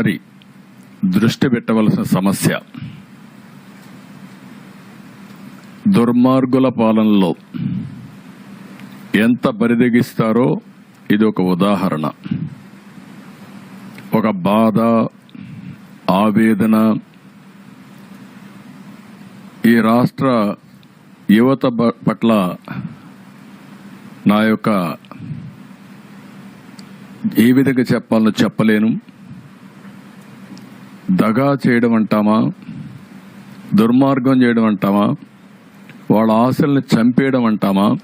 ఒక్కసారి దృష్టి పెట్టవలసిన సమస్య. దుర్మార్గుల పాలనలో ఎంత బరిదెగిస్తారో ఇది ఒక ఉదాహరణ. ఒక బాధ ఆవేదన ఈ రాష్ట్ర యువత పట్ల నా యొక్క ఏ విధంగా చెప్పాలో చెప్పలేను. దగా చేయడం అంటామా దుర్మార్గం చేయడం అంటామా వాళ్ళ ఆశల్ని చంపేయడం అంటామా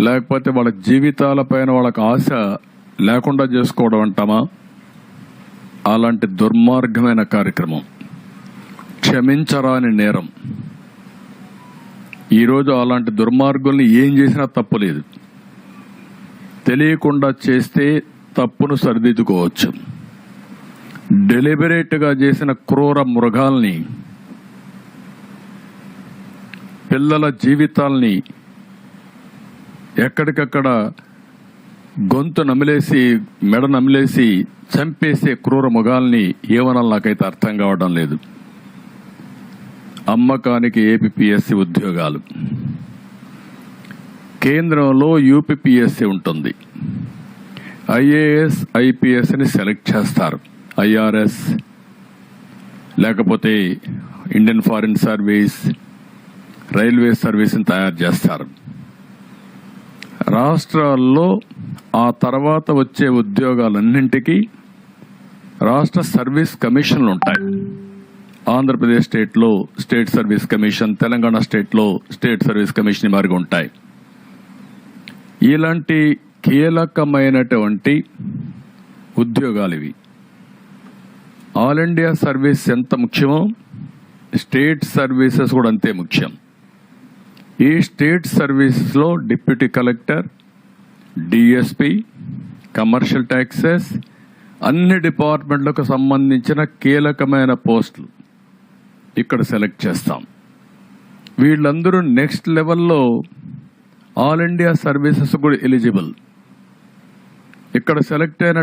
లేకపోతే వాళ్ళ జీవితాలపైన వాళ్ళకి ఆశ లేకుండా చేసుకోవడం అంటామా అలాంటి దుర్మార్గమైన కార్యక్రమం. క్షమించరాని నేరం. ఈరోజు అలాంటి దుర్మార్గుల్ని ఏం చేసినా తప్పులేదు తెలియకుండా చేస్తే తప్పును సరిదిద్దుకోవచ్చు. డెలిబరేట్గా చేసిన క్రూర మృగాల్ని పిల్లల జీవితాల్ని ఎక్కడికక్కడ గొంతు నమిలేసి మెడ నమిలేసి చంపేసే క్రూర మృగాల్ని ఏమనాలి నాకైతే అర్థం కావడం లేదు. అమ్మకానికి ఏపీఎస్సి ఉద్యోగాలు. కేంద్రంలో యూపీపీఎస్సి ఉంటుంది. ఐఏఎస్ ఐపీఎస్ని సెలెక్ట్ చేస్తారు. ఐఆర్ఎస్ లేకపోతే ఇండియన్ ఫారిన్ సర్వీస్ రైల్వే సర్వీస్ని తయారు చేస్తారు. రాష్ట్రాల్లో ఆ తర్వాత వచ్చే ఉద్యోగాలన్నింటికీ రాష్ట్ర సర్వీస్ కమిషన్లు ఉంటాయి. ఆంధ్రప్రదేశ్ స్టేట్లో స్టేట్ సర్వీస్ కమిషన్ తెలంగాణ స్టేట్లో స్టేట్ సర్వీస్ కమిషన్ మారిగా ఉంటాయి. ఇలాంటి కీలకమైనటువంటి ఉద్యోగాలు ఇవి. ఆల్ ఇండియా సర్వీస్ ఎంత ముఖ్యమో స్టేట్ సర్వీసెస్ కూడా అంతే ముఖ్యం. ఈ స్టేట్ సర్వీసెస్లో deputy collector DSP commercial taxes అన్ని డిపార్ట్మెంట్లకు సంబంధించిన కీలకమైన పోస్టులు ఇక్కడ సెలెక్ట్ చేస్తాం. వీళ్ళందరూ నెక్స్ట్ లెవెల్లో ఆల్ ఇండియా సర్వీసెస్ కూడా ఎలిజిబుల్. ఇక్కడ సెలెక్ట్ అయిన